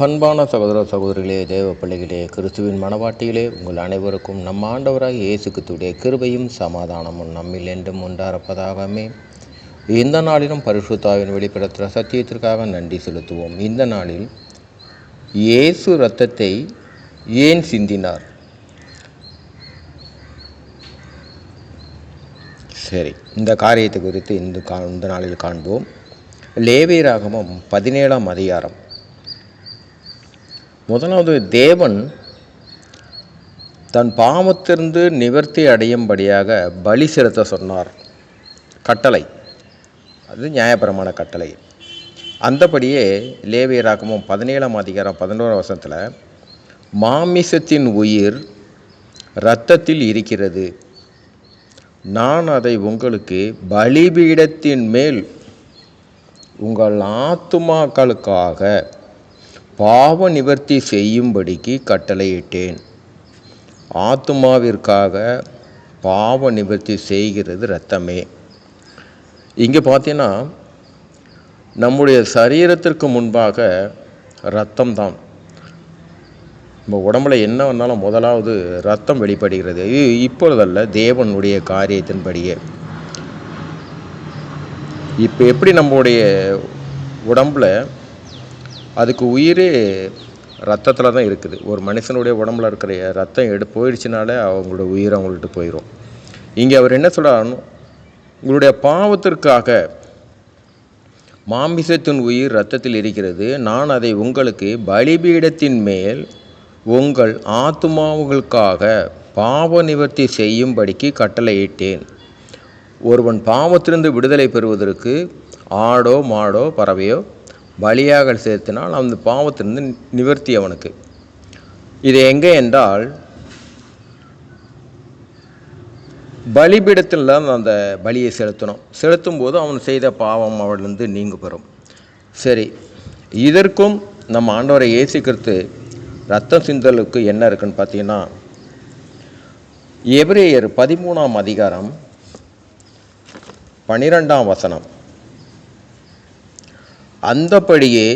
அன்பான சகோதர சகோதரிகளே தேவ பிள்ளைகளே கிறிஸ்துவின் மனவாட்டியிலே உங்கள் அனைவருக்கும் நம் ஆண்டவராக இயேசுக்குத்துடைய கிருபையும் சமாதானமும் நம்மில் என்றும் உண்டாரப்பதாகவே. இந்த நாளிலும் பரிசுத்தாவின் வெளிப்படுத்துகிற சத்தியத்திற்காக நன்றி செலுத்துவோம். இந்த நாளில் இயேசு இரத்தத்தை ஏன் சிந்தினார்? சரி இந்த காரியத்தை குறித்து இந்த கா இந்த நாளில் காண்போம். லேவியராகமும் பதினேழாம் அதிகாரம். முதலாவது தேவன் தன் பாவத்திலிருந்து நிவர்த்தி அடையும்படியாக பலி செலுத்த சொன்னார். கட்டளை. அது நியாயபரமான கட்டளை. அந்தபடியே லேவியராகமும் பதினேழாம் அதிகாரம் பதினோராம் வருஷத்தில் மாமிசத்தின் உயிர் இரத்தத்தில் இருக்கிறது. நான் அதை உங்களுக்கு பலிபீடத்தின் மேல் உங்கள் ஆத்துமாக்களுக்காக பாவ நிவர்த்தி செய்யும்படிக்கு கட்டளையிட்டேன். ஆத்துமாவிற்காக பாவ நிவர்த்தி செய்கிறது ரத்தமே இங்கே பார்த்தீங்கன்னா நம்முடைய சரீரத்திற்கு முன்பாக ரத்தம் தான் நம்ம உடம்புல என்ன வந்தாலும் முதலாவது ரத்தம் வெளிப்படுகிறது. இது இப்பொழுதல்ல தேவனுடைய காரியத்தின்படியே. இப்போ எப்படி நம்முடைய உடம்பில் அதுக்கு உயிரே ரத்தத்தில் தான் இருக்குது. ஒரு மனுஷனுடைய உடம்புல இருக்கிற ரத்தம் எடு போயிடுச்சுனாலே அவங்களோட உயிர் அவங்கள்ட்ட போயிடும் இங்கே அவர் என்ன சொல்கிறார் உங்களுடைய பாவத்திற்காக மாமிசத்தின் உயிர் ரத்தத்தில் இருக்கிறது. நான் அதை உங்களுக்கு பலிபீடத்தின் மேல் உங்கள் ஆத்மாவுகளுக்காக பாவ நிவர்த்தி செய்யும்படிக்கு கட்டளையிட்டேன். ஒருவன் பாவத்திலிருந்து விடுதலை பெறுவதற்கு ஆடோ மாடோ பறவையோ பலியாக சேர்த்தினால் அந்த பாவத்திலிருந்து நிவர்த்தி அவனுக்கு. இது எங்கே என்றால் பலிபீடத்தில் தான் அந்த பலியை செலுத்தணும். செலுத்தும் போது அவன் செய்த பாவம் அவளிருந்து நீங்கு பெறும். சரி இதற்கும் நம்ம ஆண்டவரை ஏசிக்கிறது ரத்தம் சிந்தலுக்கு என்ன இருக்குன்னு பார்த்தீங்கன்னா எபிரேயர் பதிமூணாம் அதிகாரம் பனிரெண்டாம் வசனம். அந்தபடியே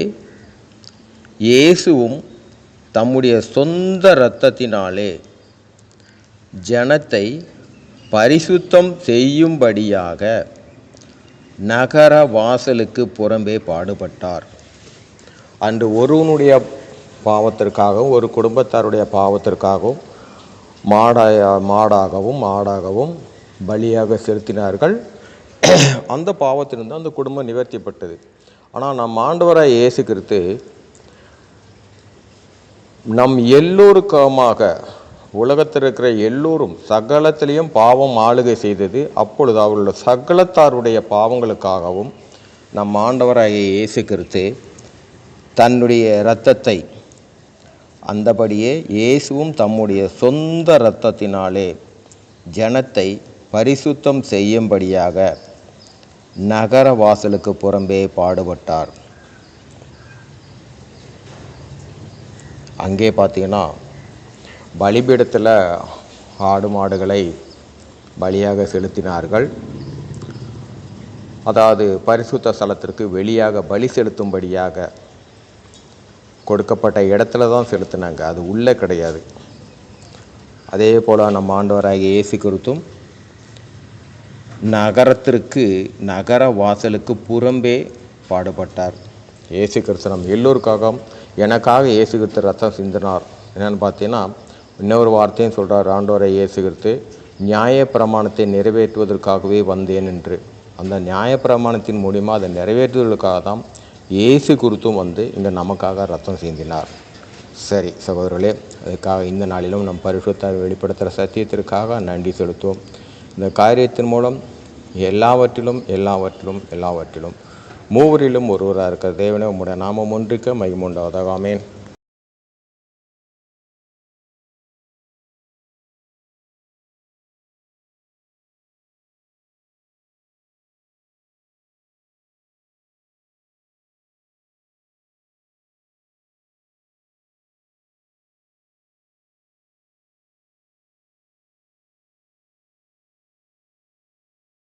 இயேசுவும் தம்முடைய சொந்த இரத்தத்தினாலே ஜனத்தை பரிசுத்தம் செய்யும்படியாக நகர வாசலுக்கு புறம்பே பாடுபட்டார். அன்று ஒருவனுடைய பாவத்திற்காகவும் ஒரு குடும்பத்தாருடைய பாவத்திற்காகவும் மாடாய மாடாகவும் மாடாகவும் பலியாக செலுத்தினார்கள். அந்த பாவத்திலிருந்து அந்த குடும்பம் நிவர்த்திப்பட்டது. ஆனால் நம் ஆண்டவராக இயேசு கிறிஸ்து நம் எல்லோருக்கமாக உலகத்தில் இருக்கிற எல்லோரும் சகலத்திலையும் பாவம் ஆளுகை செய்தது அப்பொழுது அவருடைய சகலத்தாருடைய பாவங்களுக்காகவும் நம் ஆண்டவராகிய இயேசு கிறிஸ்து தன்னுடைய இரத்தத்தை அந்தபடியே இயேசுவும் தம்முடைய சொந்த இரத்தத்தினாலே ஜனத்தை பரிசுத்தம் செய்யும்படியாக நகர வாசலுக்கு புறம்பே பாடுபட்டார். அங்கே பார்த்தீங்கன்னா பலிபீடத்தில் ஆடு மாடுகளை பலியாக செலுத்தினார்கள். அதாவது பரிசுத்த ஸ்தலத்திற்கு வெளியாக பலி செலுத்தும்படியாக கொடுக்கப்பட்ட இடத்துல தான் செலுத்தினாங்க. அது உள்ளே கிடையாது. அதே போல் நம்ம ஆண்டவராகிய இயேசு குறித்தும் நகரத்திற்கு நகர வாசலுக்கு புறம்பே பாடுபட்டார். இயேசு கிருஷ்ணம் எல்லோருக்காக எல்லோருக்காகவும் எனக்காக இயேசு கிறிஸ்து ரத்தம் சிந்தினார். என்னென்னு பார்த்தீங்கன்னா இன்னொரு வார்த்தையும் சொல்கிறார் ஆண்டோரை இயேசு கிறிஸ்து நியாய பிரமாணத்தை நிறைவேற்றுவதற்காகவே வந்தேன் என்று. அந்த நியாய பிரமாணத்தின் மூலிமா அதை நிறைவேற்றுவதற்காக தான் இயேசு குருத்தும் வந்து இங்கே நமக்காக ரத்தம் சிந்தினார். சரி சகோதரர்களே அதுக்காக இந்த நாளிலும் நம் பரிசுத்த வெளிப்படுத்துகிற சத்தியத்திற்காக நன்றி செலுத்துவோம். இந்த காரியத்தின் மூலம் எல்லாவற்றிலும் எல்லாவற்றிலும் எல்லாவற்றிலும் மூவரிலும் ஒருவராக இருக்கிற தேவனே உம்முடைய நாமம் ஒன்றிக்க மகிமுண்டாவதாக ஆமேன்.